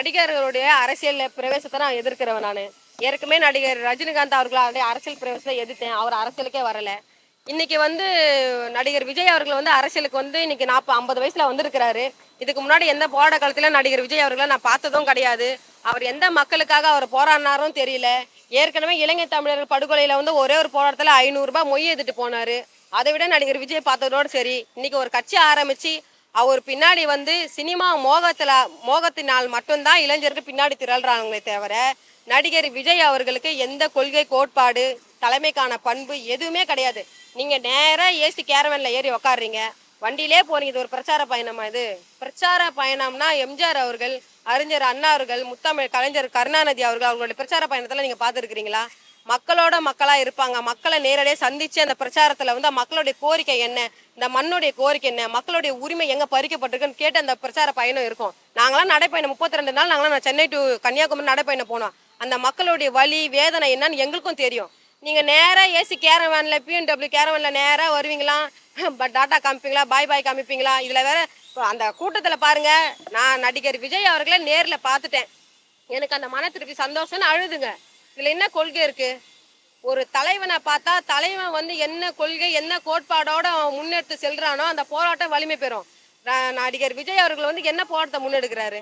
நடிகர்களுடைய அரசியல் பிரவேசத்தை நான் எதிர்க்கிறவன் நான். ஏற்கனவே நடிகர் ரஜினிகாந்த் அவர்களுடைய அரசியல் பிரவேசத்தை எதிர்த்தேன். அவர் அரசியலுக்கே வரல. இன்னைக்கு வந்து நடிகர் விஜய் அவர்கள் வந்து அரசியலுக்கு வந்து இன்னைக்கு நாற்பது ஐம்பது வயசுல வந்திருக்கிறாரு. இதுக்கு முன்னாடி எந்த போராட்ட காலத்துல நடிகர் விஜய் அவர்களை நான் பார்த்ததும் கிடையாது. அவர் எந்த மக்களுக்காக அவர் போராடினாரும் தெரியல. ஏற்கனவே இளைஞர் தமிழர்கள் படுகொலையில வந்து ஒரே ஒரு போராட்டத்துல ஐநூறு ரூபாய் மொய் எடுத்துட்டு போனாரு. அதை விட நடிகர் விஜய் பார்த்ததோடு சரி. இன்னைக்கு ஒரு கட்சி ஆரம்பிச்சு அவர் பின்னாடி வந்து சினிமா மோகத்தில் மோகத்தினால் மட்டும்தான் இளைஞருக்கு பின்னாடி திரள்றாங்களே தவிர நடிகர் விஜய் அவர்களுக்கு எந்த கொள்கை கோட்பாடு தலைமைக்கான பண்பு எதுவுமே கிடையாது. நீங்கள் நேராக ஏசி கேரவனில் ஏறி உக்காடுறீங்க வண்டியிலே போறீங்க. இது ஒரு பிரச்சார பயணமா இது? பிரச்சார பயணம்னா எம்ஜிஆர் அவர்கள் அறிஞர் அண்ணா அவர்கள் முத்தமிழ் கலைஞர் கருணாநிதி அவர்கள் அவங்களுடைய பிரச்சார பயணத்தில் நீங்கள் பார்த்துருக்கிறீங்களா? மக்களோட மக்களா இருப்பாங்க. மக்களை நேரடியாக சந்திச்சு அந்த பிரச்சாரத்துல வந்து மக்களுடைய கோரிக்கை என்ன? இந்த மண்ணுடைய கோரிக்கை என்ன? மக்களுடைய உரிமை எங்க பறிக்கப்பட்டிருக்குன்னு கேட்டு அந்த பிரச்சார பயணம் இருக்கும். நாங்களாம் நடைப்பயணம் முப்பத்தி ரெண்டு நாள் நாங்களாம் சென்னை டு கன்னியாகுமரி நடைப்பயணம் போனோம். அந்த மக்களுடைய வலி வேதனை என்னன்னு எங்களுக்கும் தெரியும். நீங்க நேரா ஏசி கேரவேன்ல பிஎன்டபிள்யூ கேரவேன்ல நேரா வருவீங்களா? பட் டாட்டா காமிப்பீங்களா? பாய் பாய் காமிப்பீங்களா? இதுல வேற அந்த கூட்டத்துல பாருங்க நான் நடிகர் விஜய் அவர்களை நேர்ல பார்த்துட்டேன். எனக்கு அந்த மன திருப்தி சந்தோஷம்னு அழுதுங்க. இதுல என்ன கொள்கை இருக்கு? ஒரு தலைவனை பார்த்தா தலைவன் வந்து என்ன கொள்கை என்ன கோட்பாடோட அவன் முன்னெடுத்து செல்றானோ அந்த போராட்டம் வலிமை பெறும். நடிகர் விஜய் அவர்கள் வந்து என்ன போராட்டத்தை முன்னெடுக்கிறாரு?